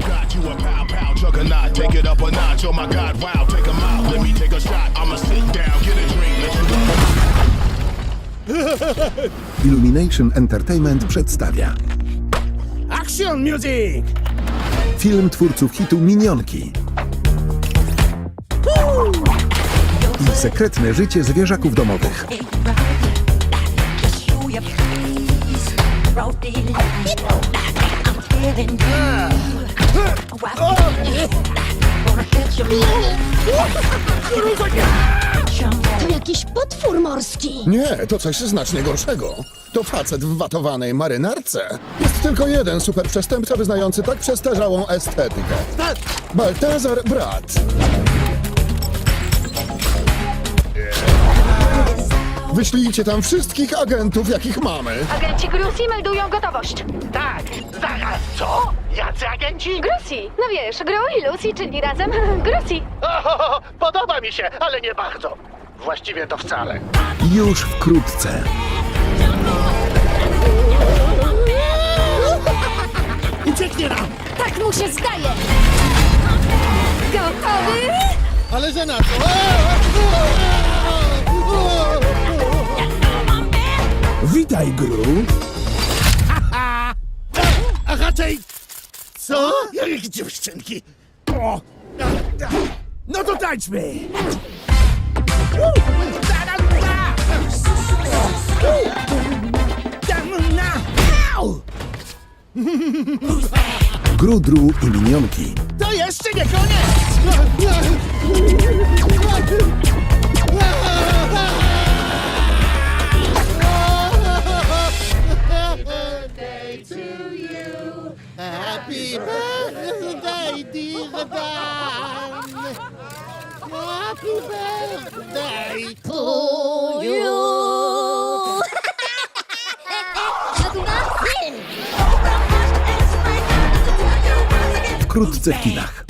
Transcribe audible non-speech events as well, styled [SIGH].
you got? You a pow pow juggernaut. Take it up a notch. Oh my god, wow. Take 'em out. Let me take a shot. I'ma sit down, get a drink. Let's [LAUGHS] go. Illumination Entertainment przedstawia Action music! film twórców hitu Minionki i sekretne życie zwierzaków domowych. To jakiś potwór morski. Nie, to coś znacznie gorszego. To facet w watowanej marynarce. Jest tylko jeden super przestępca wyznający tak przestarzałą estetykę. Baltazar Brat. Wyślijcie tam wszystkich agentów, jakich mamy. Agenci Grusi meldują gotowość. Tak, zaraz, co? Jacy agenci? Grusi, no wiesz, Gru i Lucy, czyli razem Grusi. O, podoba mi się, ale nie bardzo. Właściwie to wcale. Już wkrótce. Ucieknie nam! Tak mu się zdaje. Gotowy? Ale że na co? Witaj, Gru! A raczej... Co? Jak dziewczynki! O! No to tańczmy! Au! Grudru i Minionki. To jeszcze nie koniec! Happy birthday, dear Dan. Happy birthday to [LAUGHS] Wkrótce w kinach.